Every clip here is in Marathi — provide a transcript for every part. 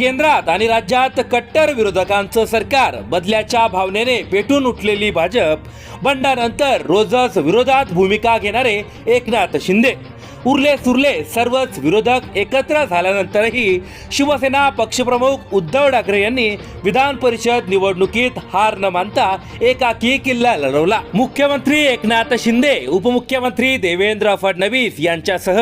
केंद्रात आणि राज्यात कट्टर विरोधकांचं सरकार बदल्याच्या भावनेने पेटून उठलेली भाजप बंडानंतर रोजच विरोधात भूमिका घेणारे एकनाथ शिंदे. उरले सुरले सर्वच विरोधक एकत्र झाल्यानंतरही शिवसेना पक्षप्रमुख उद्धव ठाकरे यांनी विधान परिषद निवडणुकीत हार न मानता एकाकी किल्ला लढवला. मुख्यमंत्री एकनाथ शिंदे उपमुख्यमंत्री देवेंद्र फडणवीस यांच्यासह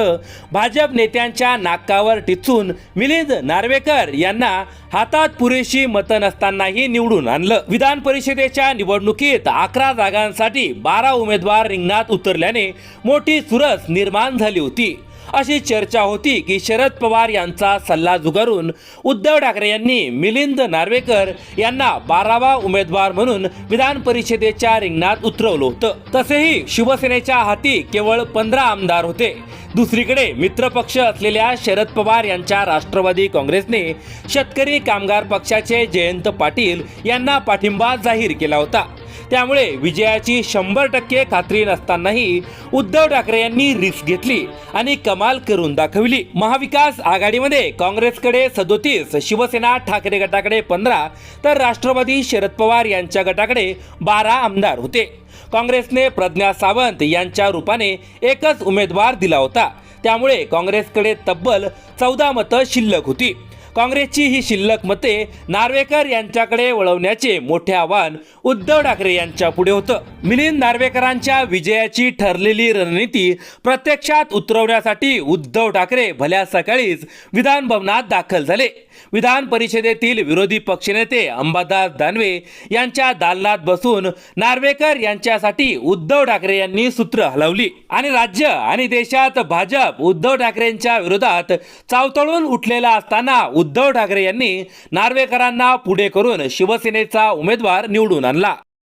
भाजप नेत्यांच्या नाकावर टिचून मिलिंद नार्वेकर यांना हातात पुरेशी मतं नसतानाही निवडून आणलं. विधान परिषदेच्या निवडणुकीत अकरा जागांसाठी बारा उमेदवार रिंगणात उतरल्याने मोठी सुरस निर्माण झाली होती. अशी चर्चा होती की शरद पवार यांचा सल्ला जुगारून उद्धव ठाकरे यांनी मिलिंद नार्वेकर यांना बारावा उमेदवार म्हणून विधान परिषदेच्या रिंगणात उतरवलं होतं. तसेही शिवसेनेच्या हाती केवळ पंधरा आमदार होते. दुसरीकडे मित्रपक्ष असलेल्या शरद पवार यांच्या राष्ट्रवादी काँग्रेसने शेतकरी कामगार पक्षाचे जयंत पाटील यांना पाठिंबा जाहीर केला होता. त्यामुळे विजयाची शंभर टक्के खात्री नसतानाही उद्धव ठाकरे यांनी रिस्क घेतली आणि कमाल करून दाखवली. महाविकास आघाडीमध्ये काँग्रेसकडे सदोतीस शिवसेना ठाकरे गटाकडे पंधरा तर राष्ट्रवादी शरद पवार यांच्या गटाकडे बारा आमदार होते. काँग्रेसने प्रज्ञा सावंत यांच्या रूपाने एकच उमेदवार दिला होता. त्यामुळे काँग्रेसकडे तब्बल चौदा मतं शिल्लक होती. काँग्रेसची ही शिल्लक मते नार्वेकर यांच्याकडे वळवण्याचे मोठे आव्हान उद्धव ठाकरे यांच्या पुढे होतं. मिलिंद नार्वेकरांच्या विजयाची ठरलेली रणनीती प्रत्यक्षात उतरवण्यासाठी उद्धव ठाकरे भल्या सकाळीच विधान भवनात दाखल झाले. विधान परिषदेतील विरोधी पक्षनेते अंबादास दानवे यांच्या दालनात बसून नार्वेकर यांच्यासाठी उद्धव ठाकरे यांनी सूत्र हलवली. आणि राज्य आणि देशात भाजप उद्धव ठाकरेंच्या विरोधात चावतळून उठलेला असताना उद्धव ठाकरे यांनी नार्वेकरांना पुढे करून शिवसेनेचा उमेदवार निवडून आणला.